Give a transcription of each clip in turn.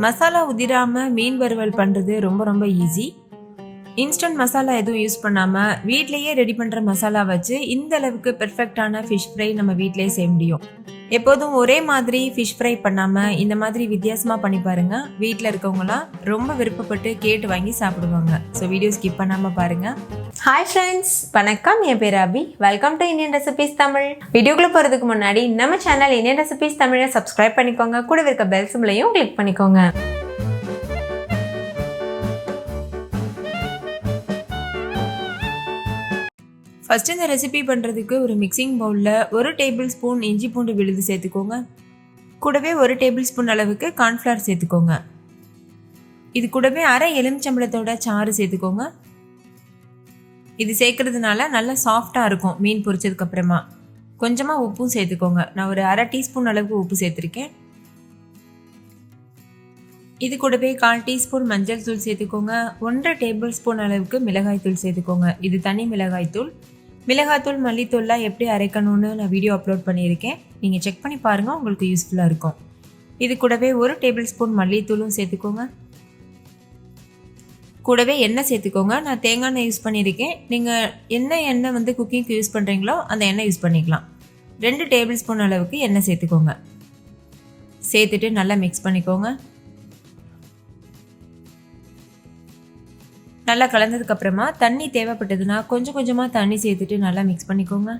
மசாலா உதிராமல் மீன் வறுவல் பண்ணுறது ரொம்ப ரொம்ப ஈஸி இன்ஸ்டன்ட் மசாலா எதுவும் யூஸ் பண்ணாமல் வீட்லேயே ரெடி பண்ணுற மசாலா வச்சு இந்த அளவுக்கு பெர்ஃபெக்டான ஃபிஷ் ஃப்ரை நம்ம வீட்டிலேயே செய்ய முடியும். எப்போதும் ஒரே மாதிரி ஃபிஷ் ஃப்ரை பண்ணாமல் இந்த மாதிரி வித்தியாசமாக பண்ணி பாருங்கள் வீட்டில் இருக்கவங்களாம் ரொம்ப விருப்பப்பட்டு கேட்டு வாங்கி சாப்பிடுவாங்க. ஸோ வீடியோ ஸ்கிப் பண்ணாமல் பாருங்கள் ஹாய் ஃப்ரெண்ட்ஸ் வணக்கம். என் பேர் Abhi. Welcome to Indian recipes Tamil வீடியோக்குள்ளே போகிறதுக்கு முன்னாடி நம்ம சேனல் இந்தியன் ரெசிபீஸ் தமிழை சப்ஸ்கிரைப் பண்ணிக்கோங்க. கூட இருக்க பெல் சிம்லையும் கிளிக் பண்ணிக்கோங்க. ஃபஸ்ட்டு இந்த ரெசிபி பண்ணுறதுக்கு ஒரு மிக்சிங் பவுலில் ஒரு டேபிள் ஸ்பூன் இஞ்சி பூண்டு விழுது சேர்த்துக்கோங்க. கூடவே ஒரு டேபிள் ஸ்பூன் அளவுக்கு கார்ன்ஃப்ளவர் சேர்த்துக்கோங்க. இது கூடவே அரை எலுமிச்சம்பழத்தோட சாறு சேர்த்துக்கோங்க. இது சேர்க்கறதுனால நல்லா சாஃப்டாக இருக்கும் மீன் பொரிச்சதுக்கு அப்புறமா. கொஞ்சமாக உப்பும் சேர்த்துக்கோங்க. நான் ஒரு அரை டீஸ்பூன் அளவுக்கு உப்பு சேர்த்துருக்கேன். இது கூடவே கால் டீஸ்பூன் மஞ்சள் தூள் சேர்த்துக்கோங்க. ஒன்றரை டேபிள் ஸ்பூன் அளவுக்கு மிளகாய் தூள் சேர்த்துக்கோங்க. இது தனி மிளகாய் தூள். மிளகாத்தூள் மல்லித்தூள்லாம் எப்படி அரைக்கணும்னு நான் வீடியோ அப்லோட் பண்ணியிருக்கேன். நீங்கள் செக் பண்ணி பாருங்கள் உங்களுக்கு யூஸ்ஃபுல்லாக இருக்கும். இது கூடவே ஒரு டேபிள் ஸ்பூன் மல்லித்தூளும் சேர்த்துக்கோங்க. கூடவே எண்ணெய் சேர்த்துக்கோங்க. நான் தேங்காய் எண்ணெய் யூஸ் பண்ணியிருக்கேன். நீங்கள் என்ன எண்ணெய் வந்து குக்கிங்க்கு யூஸ் பண்ணுறீங்களோ அந்த எண்ணெய் யூஸ் பண்ணிக்கலாம். ரெண்டு டேபிள் ஸ்பூன் அளவுக்கு எண்ணெய் சேர்த்துக்கோங்க. சேர்த்துட்டு நல்லா மிக்ஸ் பண்ணிக்கோங்க. நல்லா கலந்ததுக்கு அப்புறமா தண்ணி தேவைப்பட்டதுன்னா கொஞ்சம் கொஞ்சமாக தண்ணி சேர்த்துட்டு நல்லா மிக்ஸ் பண்ணிக்கோங்க.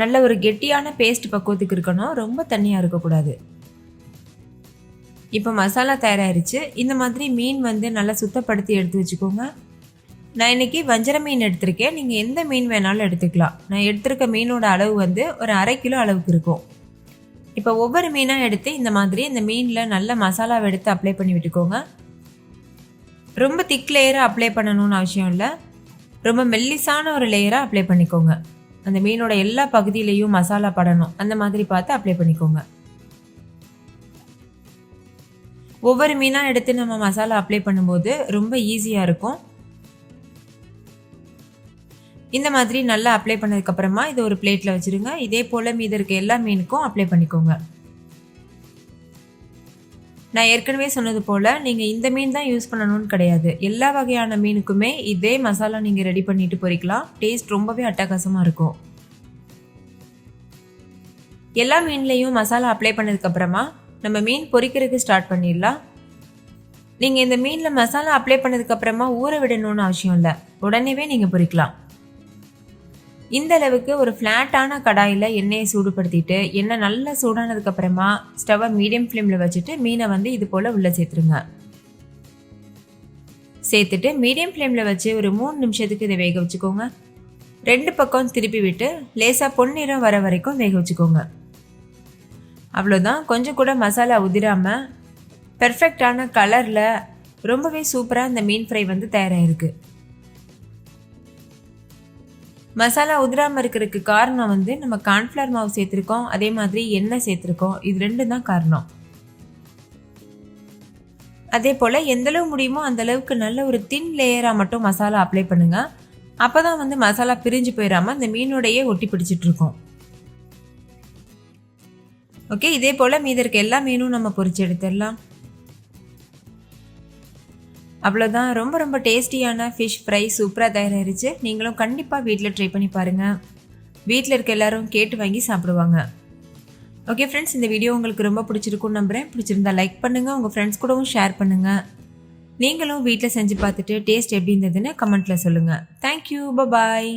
நல்ல ஒரு கெட்டியான பேஸ்ட் பக்குவத்துக்கு இருக்கணும். ரொம்ப தண்ணியாக இருக்கக்கூடாது. இப்போ மசாலா தயாராகிருச்சு இந்த மாதிரி மீன் வந்து நல்லா சுத்தப்படுத்தி எடுத்து வச்சுக்கோங்க. நான் இன்னைக்கு வஞ்சர மீன் எடுத்திருக்கேன். நீங்கள் எந்த மீன் வேணாலும் எடுத்துக்கலாம். நான் எடுத்திருக்க மீனோட அளவு வந்து ஒரு அரை கிலோ அளவுக்கு இருக்கும். இப்போ ஒவ்வொரு மீனாக எடுத்து இந்த மாதிரி இந்த மீனில் நல்ல மசாலாவை எடுத்து அப்ளை பண்ணி விட்டுக்கோங்க. ரொம்ப திக் லேயராக அப்ளை பண்ணணும்னு அவசியம் இல்லை. ரொம்ப மெல்லிசான ஒரு லேயராக அப்ளை பண்ணிக்கோங்க. அந்த மீனோட எல்லா பகுதியிலையும் மசாலா படணும். அந்த மாதிரி பார்த்து அப்ளை பண்ணிக்கோங்க. ஒவ்வொரு மீனாக எடுத்து நம்ம மசாலா அப்ளை பண்ணும்போது ரொம்ப ஈஸியாக இருக்கும். இந்த மாதிரி நல்லா அப்ளை பண்ணதுக்கப்புறமா இதை ஒரு பிளேட்டில் வச்சுருங்க. இதே போல் மீது இருக்க எல்லா மீனுக்கும் அப்ளை பண்ணிக்கோங்க. நான் ஏற்கனவே சொன்னது போல் நீங்கள் இந்த மீன் தான் யூஸ் பண்ணணும்னு கிடையாது. எல்லா வகையான மீனுக்குமே இதே மசாலா நீங்கள் ரெடி பண்ணிட்டு பொறிக்கலாம். டேஸ்ட் ரொம்பவே அட்டகாசமாக இருக்கும். எல்லா மீன்லேயும் மசாலா அப்ளை பண்ணதுக்கப்புறமா நம்ம மீன் பொரிக்கிறதுக்கு ஸ்டார்ட் பண்ணிடலாம். நீங்கள் இந்த மீனில் மசாலா அப்ளை பண்ணதுக்கப்புறமா ஊற விடணும்னு அவசியம் இல்லை. உடனேவே நீங்கள் பொரிக்கலாம் இந்த அளவுக்கு ஒரு ஃப்ளாட்டான கடாயில் எண்ணெயை சூடுபடுத்திட்டு எண்ணெய் நல்லா சூடானதுக்கப்புறமா ஸ்டவ்வை மீடியம் ஃப்ளேமில் வச்சுட்டு மீனை வந்து இது போல் உள்ளே சேர்த்துருங்க. சேர்த்துட்டு மீடியம் ஃப்ளேமில் வச்சு ஒரு மூணு நிமிஷத்துக்கு இதை வேக வச்சுக்கோங்க. ரெண்டு பக்கம் திருப்பி விட்டு லேசாக பொன்னிறம் வர வரைக்கும் வேக வச்சுக்கோங்க. அவ்வளோதான் கொஞ்சம் கூட மசாலா உதிராமல் பெர்ஃபெக்டான கலரில் ரொம்பவே சூப்பராக இந்த மீன் ஃப்ரை வந்து தயாராகிருக்கு மசாலா உதிராமல் இருக்கிறதுக்கு காரணம் வந்து நம்ம கார்ன்ஃப்ளவர் மாவு சேர்த்துருக்கோம். அதே மாதிரி எண்ணெய் சேர்த்துருக்கோம். இது ரெண்டு தான் காரணம். அதே போல் எந்தளவு முடியுமோ அந்த அளவுக்கு நல்ல ஒரு தின் லேயராக மட்டும் மசாலா அப்ளை பண்ணுங்கள் அப்போ தான் வந்து மசாலா பிரிஞ்சு போயிடாமல் அந்த மீனோடையே ஒட்டி பிடிச்சிட்ருக்கோம் ஓகே இதே போல் மீதி இருக்க எல்லா மீனும் நம்ம பொறிச்சு எடுத்துடலாம். அவ்வளோதான் ரொம்ப ரொம்ப டேஸ்டியான ஃபிஷ் ஃப்ரை சூப்பராக தயாராகிருச்சு நீங்களும் கண்டிப்பாக வீட்டில் ட்ரை பண்ணி பாருங்கள் வீட்டில் இருக்க எல்லாரும் கேட்டு வாங்கி சாப்பிடுவாங்க. ஓகே ஃப்ரெண்ட்ஸ் இந்த வீடியோ உங்களுக்கு ரொம்ப பிடிச்சிருக்கும்னு நம்புகிறேன் பிடிச்சிருந்தா லைக் பண்ணுங்கள் உங்கள் ஃப்ரெண்ட்ஸ் கூடவும் ஷேர் பண்ணுங்கள் நீங்களும் வீட்டில் செஞ்சு பார்த்துட்டு டேஸ்ட் எப்படி இருந்ததுன்னு கமெண்ட்டில் சொல்லுங்கள் தேங்க்யூ பாய்